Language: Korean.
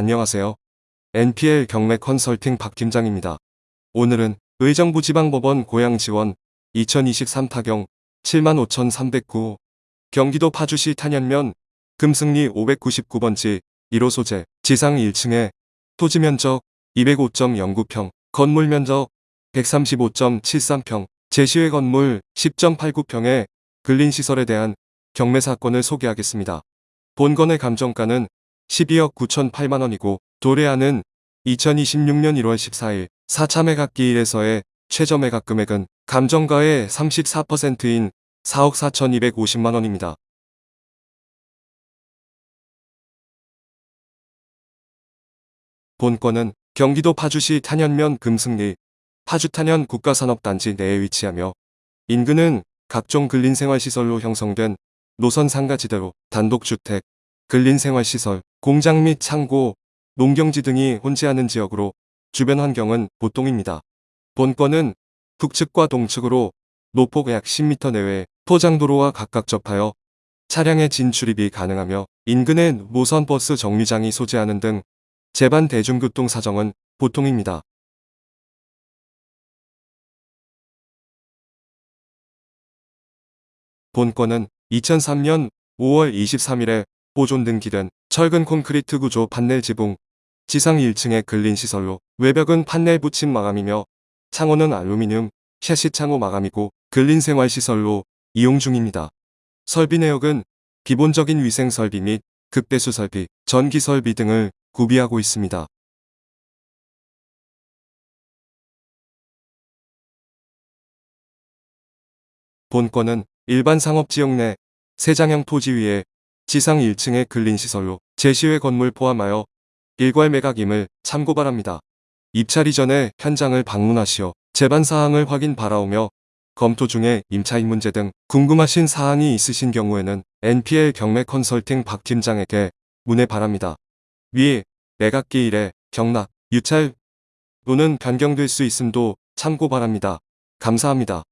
안녕하세요. NPL 경매 컨설팅 박 팀장입니다. 오늘은 의정부 지방법원 고양지원 2023 타경 75,309 경기도 파주시 탄현면 금승리 599번지 1호 소재 지상 1층에 토지 면적 205.09평 건물 면적 135.73평 제시외 건물 10.89평의 근린시설에 대한 경매 사건을 소개하겠습니다. 본건의 감정가는 12억 9천 8만 원이고 도래하는 2026년 1월 14일 4차 매각기일에서의 최저 매각 금액은 감정가의 34%인 4억 4천250만 원입니다. 본건은 경기도 파주시 탄현면 금승리 파주탄현 국가산업단지 내에 위치하며 인근은 각종 근린생활시설로 형성된 노선 상가지대로 단독주택, 근린생활시설, 공장 및 창고, 농경지 등이 혼재하는 지역으로 주변 환경은 보통입니다. 본건은 북측과 동측으로 노폭 약 10m 내외 포장도로와 각각 접하여 차량의 진출입이 가능하며 인근에 노선버스 정류장이 소재하는 등 제반 대중교통 사정은 보통입니다. 본건은 2003년 5월 23일에 보존 등 기된 철근 콘크리트 구조 판넬 지붕, 지상 1층의 근린 시설로 외벽은 판넬 붙임 마감이며 창호는 알루미늄 샤시 창호 마감이고 근린 생활 시설로 이용 중입니다. 설비 내역은 기본적인 위생 설비 및 극대수 설비, 전기 설비 등을 구비하고 있습니다. 본건은 일반 상업지역 내 세장형 토지 위에 지상 1층의 근린시설로 제시외 건물 포함하여 일괄 매각임을 참고 바랍니다. 입찰 이전에 현장을 방문하시어 제반 사항을 확인 바라오며 검토 중에 임차인 문제 등 궁금하신 사항이 있으신 경우에는 NPL 경매 컨설팅 박 팀장에게 문의 바랍니다. 위 매각기일에 경락, 유찰 또는 변경될 수 있음도 참고 바랍니다. 감사합니다.